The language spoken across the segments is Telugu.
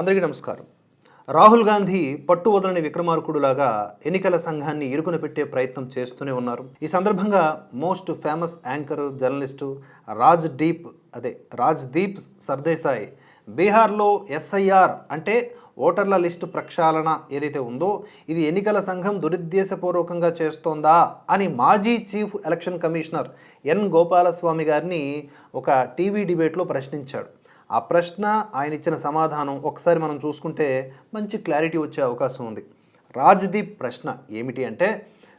అందరికీ నమస్కారం. రాహుల్ గాంధీ పట్టు వదలని విక్రమార్కుడులాగా ఎన్నికల సంఘాన్ని ఇరుకున పెట్టే ప్రయత్నం చేస్తూనే ఉన్నారు. ఈ సందర్భంగా most famous anchor journalist Rajdeep అదే రాజ్ దీప్ సర్దేశాయ్ బీహార్లో ఎస్ఐఆర్ అంటే ఓటర్ల లిస్టు ప్రక్షాళన ఏదైతే ఉందో ఇది ఎన్నికల సంఘం దురుద్దేశపూర్వకంగా చేస్తోందా అని మాజీ chief election commissioner N Gopalaswamy గారిని ఒక టీవీ డిబేట్లో ప్రశ్నించాడు. ఆ ప్రశ్న ఆయన ఇచ్చిన సమాధానం ఒకసారి మనం చూసుకుంటే మంచి క్లారిటీ వచ్చే అవకాశం ఉంది. రాజ్దీప్ ప్రశ్న ఏమిటి అంటే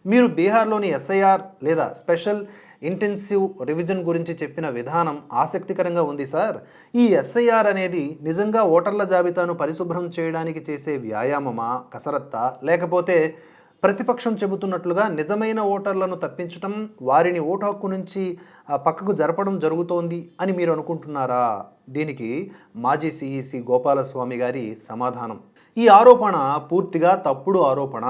మీరు బీహార్లోని ఎస్ఐఆర్ లేదా స్పెషల్ ఇంటెన్సివ్ రివిజన్ గురించి చెప్పిన విధానం ఆసక్తికరంగా ఉంది సార్. ఈ ఎస్ఐఆర్ అనేది నిజంగా ఓటర్ల జాబితాను పరిశుభ్రం చేయడానికి చేసే వ్యాయామమా కసరత్తా లేకపోతే ప్రతిపక్షం చెబుతున్నట్లుగా నిజమైన ఓటర్లను తప్పించడం వారిని ఓటు హక్కు నుంచి పక్కకు జరపడం జరుగుతోంది అని మీరు అనుకుంటున్నారా? దీనికి మాజీ సిఈసి గోపాలస్వామి గారి సమాధానం. ఈ ఆరోపణ పూర్తిగా తప్పుడు ఆరోపణ.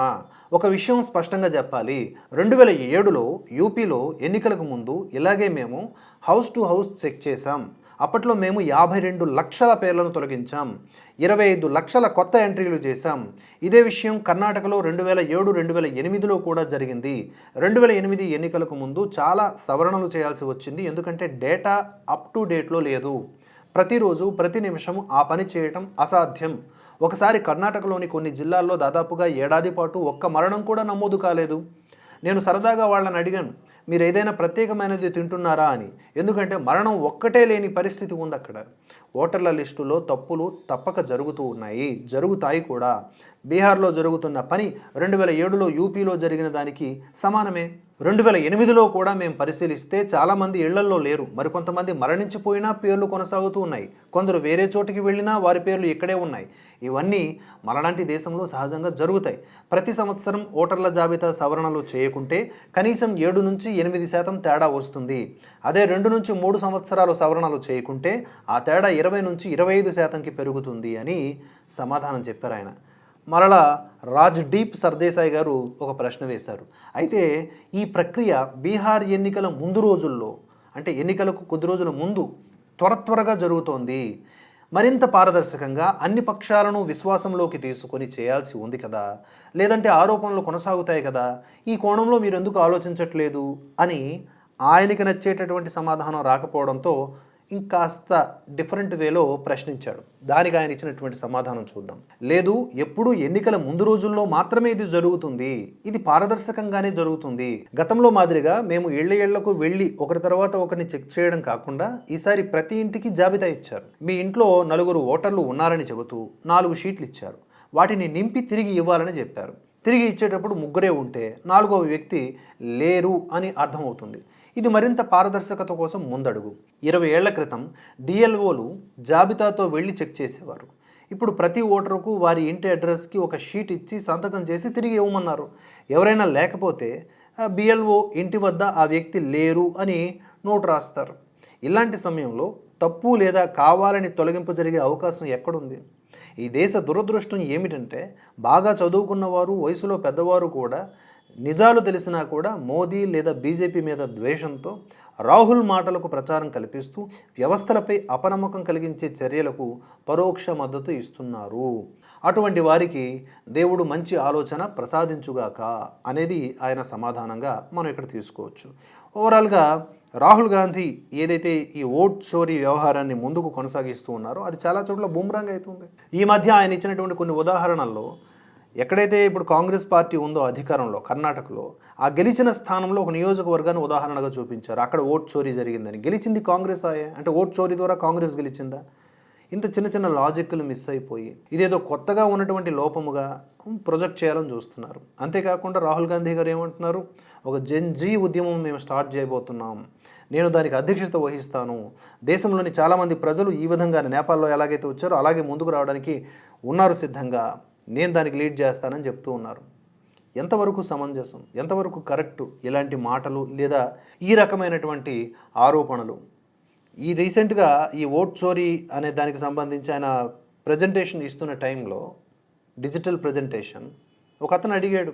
ఒక విషయం స్పష్టంగా చెప్పాలి. రెండు వేల ఏడులో యూపీలో ఎన్నికలకు ముందు ఇలాగే మేము హౌస్ టు హౌస్ చెక్ చేశాం. అప్పట్లో మేము యాభై రెండు లక్షల పేర్లను తొలగించాం. ఇరవై ఐదు లక్షల కొత్త ఎంట్రీలు చేశాం. ఇదే విషయం కర్ణాటకలో రెండు వేల ఏడు రెండు వేల ఎనిమిదిలో కూడా జరిగింది. రెండు వేల ఎనిమిది ఎన్నికలకు ముందు చాలా సవరణలు చేయాల్సి వచ్చింది. ఎందుకంటే డేటా అప్ టు డేట్లో లేదు. ప్రతిరోజు ప్రతి నిమిషం ఆ పని చేయటం అసాధ్యం. ఒకసారి కర్ణాటకలోని కొన్ని జిల్లాల్లో దాదాపుగా ఏడాది పాటు ఒక్క మరణం కూడా నమోదు కాలేదు. నేను సరదాగా వాళ్ళని అడిగాను. మీరు ఏదైనా ప్రత్యేకమైనది తింటున్నారా అని. ఎందుకంటే మరణం ఒక్కటే లేని పరిస్థితి ఉంది అక్కడ. ఓటర్ల లిస్టులో తప్పులు తప్పక జరుగుతూ ఉన్నాయి. జరుగుతాయి కూడా. బీహార్లో జరుగుతున్న పని రెండు వేల ఏడులో యూపీలో జరిగిన దానికి సమానమే. రెండు వేల ఎనిమిదిలో కూడా మేము పరిశీలిస్తే చాలామంది ఇళ్ళల్లో లేరు. మరికొంతమంది మరణించిపోయినా పేర్లు కొనసాగుతూ ఉన్నాయి. కొందరు వేరే చోటికి వెళ్ళినా వారి పేర్లు ఇక్కడే ఉన్నాయి. ఇవన్నీ మనలాంటి దేశంలో సహజంగా జరుగుతాయి. ప్రతి సంవత్సరం ఓటర్ల జాబితా సవరణలు చేయకుంటే కనీసం ఏడు నుంచి ఎనిమిది శాతం తేడా వస్తుంది. అదే రెండు నుంచి మూడు సంవత్సరాలు సవరణలు చేయకుంటే ఆ తేడా ఇరవై నుంచి ఇరవై ఐదు శాతంకి పెరుగుతుంది అని సమాధానం చెప్పారు ఆయన. మరలా రాజ్ డీప్ సర్దేశాయ్ గారు ఒక ప్రశ్న వేశారు. అయితే ఈ ప్రక్రియ బీహార్ ఎన్నికల ముందు రోజుల్లో అంటే ఎన్నికలకు కొద్ది రోజుల ముందు త్వర త్వరగా జరుగుతోంది. మరింత పారదర్శకంగా అన్ని పక్షాలను విశ్వాసంలోకి తీసుకొని చేయాల్సి ఉంది కదా? లేదంటే ఆరోపణలు కొనసాగుతాయి కదా? ఈ కోణంలో మీరు ఎందుకు ఆలోచించట్లేదు? అని ఆయనకి నచ్చేటటువంటి సమాధానం రాకపోవడంతో ఇంకాస్త డిఫరెంట్ వేలో ప్రశ్నించాడు. దానికి ఆయన ఇచ్చినటువంటి సమాధానం చూద్దాం. లేదు ఎప్పుడు ఎన్నికల ముందు రోజుల్లో మాత్రమే ఇది జరుగుతుంది. ఇది పారదర్శకంగానే జరుగుతుంది. గతంలో మాదిరిగా మేము ఇళ్ళ ఇళ్ళకు వెళ్ళి ఒకరి తర్వాత ఒకరిని చెక్ చేయడం కాకుండా ఈసారి ప్రతి ఇంటికి జాబితా ఇచ్చారు. మీ ఇంట్లో నలుగురు ఓటర్లు ఉన్నారని చెబుతూ నాలుగు షీట్లు ఇచ్చారు. వాటిని నింపి తిరిగి ఇవ్వాలని చెప్పారు. తిరిగి ఇచ్చేటప్పుడు ముగ్గురే ఉంటే నాలుగవ వ్యక్తి లేరు అని అర్థమవుతుంది. ఇది మరింత పారదర్శకత కోసం ముందడుగు. ఇరవై ఏళ్ళ క్రితం డిఎల్ఓలు జాబితాతో వెళ్ళి చెక్ చేసేవారు. ఇప్పుడు ప్రతి ఓటరుకు వారి ఇంటి అడ్రస్కి ఒక షీట్ ఇచ్చి సంతకం చేసి తిరిగి ఇవ్వమన్నారు. ఎవరైనా లేకపోతే బిఎల్ఓ ఇంటి వద్ద ఆ వ్యక్తి లేరు అని నోటు రాస్తారు. ఇలాంటి సమయంలో తప్పు లేదా కావాలని తొలగింపు జరిగే అవకాశం ఎక్కడుంది? ఈ దేశ దురదృష్టం ఏమిటంటే బాగా చదువుకున్నవారు వయసులో పెద్దవారు కూడా నిజాలు తెలిసినా కూడా మోదీ లేదా బీజేపీ మీద ద్వేషంతో రాహుల్ మాటలకు ప్రచారం కల్పిస్తూ వ్యవస్థలపై అపనమ్మకం కలిగించే చర్యలకు పరోక్ష మద్దతు ఇస్తున్నారు. అటువంటి వారికి దేవుడు మంచి ఆలోచన ప్రసాదించుగాక అనేది ఆయన సమాధానంగా మనం ఇక్కడ తీసుకోవచ్చు. ఓవరాల్గా రాహుల్ గాంధీ ఏదైతే ఈ ఓట్ చోరీ వ్యవహారాన్ని ముందుకు కొనసాగిస్తూ ఉన్నారో అది చాలా చోట్ల బూమ్రాంగ్ అవుతుంది. ఈ మధ్య ఆయన ఇచ్చినటువంటి కొన్ని ఉదాహరణల్లో ఎక్కడైతే ఇప్పుడు కాంగ్రెస్ పార్టీ ఉందో అధికారంలో కర్ణాటకలో ఆ గెలిచిన స్థానంలో ఒక నియోజకవర్గాన్ని ఉదాహరణగా చూపించారు. అక్కడ ఓట్ చోరీ జరిగిందని. గెలిచింది కాంగ్రెస్ ఆయే. అంటే ఓట్ చోరీ ద్వారా కాంగ్రెస్ గెలిచిందా? ఇంత చిన్న చిన్న లాజిక్లు మిస్ అయిపోయి ఇదేదో కొత్తగా ఉన్నటువంటి లోపముగా ప్రొజెక్ట్ చేయాలని చూస్తున్నారు. అంతేకాకుండా రాహుల్ గాంధీ గారు ఏమంటున్నారు? ఒక జెన్ జీ ఉద్యమం మేము స్టార్ట్ చేయబోతున్నాం. నేను దానికి అధ్యక్షత వహిస్తాను. దేశంలోని చాలామంది ప్రజలు ఈ విధంగా నేపాల్లో ఎలాగైతే వచ్చారో అలాగే ముందుకు రావడానికి ఉన్నారు సిద్ధంగా. నేను దానికి లీడ్ చేస్తానని చెప్తూ ఉన్నారు. ఎంతవరకు సమంజసం ఎంతవరకు కరెక్టు ఇలాంటి మాటలు లేదా ఈ రకమైనటువంటి ఆరోపణలు? ఈ రీసెంట్గా ఈ ఓట్ చోరీ అనే దానికి సంబంధించి ఆయన ప్రజెంటేషన్ ఇస్తున్న టైంలో డిజిటల్ ప్రజెంటేషన్ ఒక అతను అడిగాడు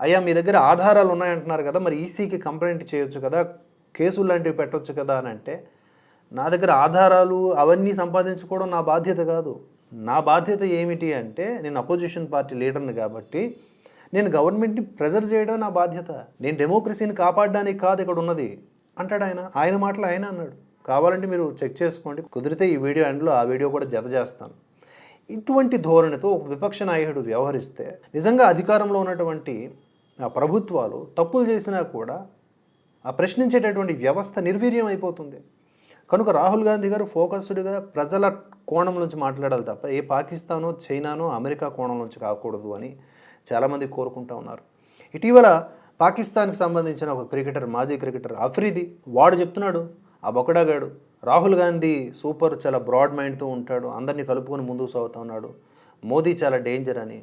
అయ్యా మీ దగ్గర ఆధారాలు ఉన్నాయంటున్నారు కదా మరి ఈసీకి కంప్లైంట్ చేయొచ్చు కదా కేసులు లాంటివి పెట్టవచ్చు కదా అని అంటే నా దగ్గర ఆధారాలు అవన్నీ సంపాదించుకోవడం నా బాధ్యత కాదు. నా బాధ్యత ఏమిటి అంటే నేను అపోజిషన్ పార్టీ లీడర్ని కాబట్టి నేను గవర్నమెంట్ని ప్రెజర్ చేయడం నా బాధ్యత. నేను డెమోక్రసీని కాపాడడానికి కాదు ఇక్కడ ఉన్నది. అంటాడు ఆయన. ఆయన మాటలు ఆయన అన్నాడు. కావాలంటే మీరు చెక్ చేసుకోండి. కుదిరితే ఈ వీడియో ఎండ్లో ఆ వీడియో కూడా జత చేస్తాను. ఇటువంటి ధోరణితో ఒక విపక్ష నాయకుడు వ్యవహరిస్తే నిజంగా అధికారంలో ఉన్నటువంటి ఆ ప్రభుత్వాలు తప్పులు చేసినా కూడా ఆ ప్రశ్నించేటటువంటి వ్యవస్థ నిర్వీర్యం అయిపోతుంది. కనుక రాహుల్ గాంధీ గారు ఫోకస్డ్గా ప్రజల కోణం నుంచి మాట్లాడాలి తప్ప ఏ పాకిస్తానో చైనానో అమెరికా కోణం నుంచి కాకూడదు అని చాలామంది కోరుకుంటా ఉన్నారు. ఇటీవల పాకిస్తాన్కి సంబంధించిన ఒక క్రికెటర్ మాజీ క్రికెటర్ అఫ్రీది వాడు చెప్తున్నాడు ఆ బొకడాగాడు రాహుల్ గాంధీ సూపర్ చాలా బ్రాడ్ మైండ్తో ఉంటాడు అందరినీ కలుపుకొని ముందుకు సాగుతూ ఉన్నాడు మోదీ చాలా డేంజర్ అని.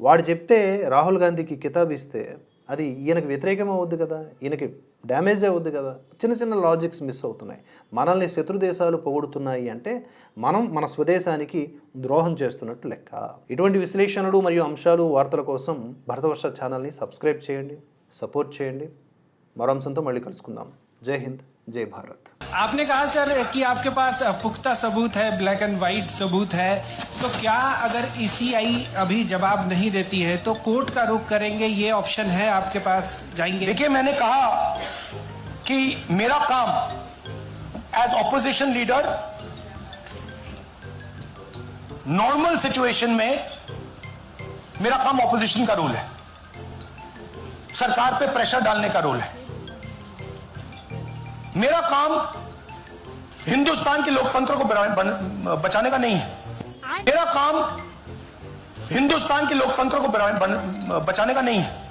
వాడు చెప్తే రాహుల్ గాంధీకి కితాబ్ ఇస్తే అది ఈయనకు వ్యతిరేకం అవ్వద్దు కదా ఈయనకి డ్యామేజ్ అవ్వద్దు కదా చిన్న చిన్న లాజిక్స్ మిస్ అవుతున్నాయి. మనల్ని శత్రు దేశాలు పొగుడుతున్నాయి అంటే మనం మన స్వదేశానికి ద్రోహం చేస్తున్నట్టు లెక్క. ఇటువంటి విశ్లేషణలు మరియు అంశాలు వార్తల కోసం భరతవర్ష ఛానల్ని సబ్స్క్రైబ్ చేయండి సపోర్ట్ చేయండి. మరో అంశంతో మళ్ళీ కలుసుకుందాం. జై హింద్. जय भारत। आपने कहा सर कि आपके पास पुख्ता सबूत है ब्लैक एंड व्हाइट सबूत है। तो क्या अगर ईसीआई अभी जवाब नहीं देती है तो कोर्ट का रुख करेंगे? ये ऑप्शन है आपके पास। जाएँगे। देखिए मैंने कहा कि मेरा काम as opposition leader normal situation में मेरा काम ऑपोजिशन का रोल है। सरकार पे प्रेशर डालने का रोल है। मेरा काम हिंदुस्तान के लोकतंत्र को बचाने का नहीं है। मेरा काम हिंदुस्तान के लोकतंत्र को बचाने का नहीं है।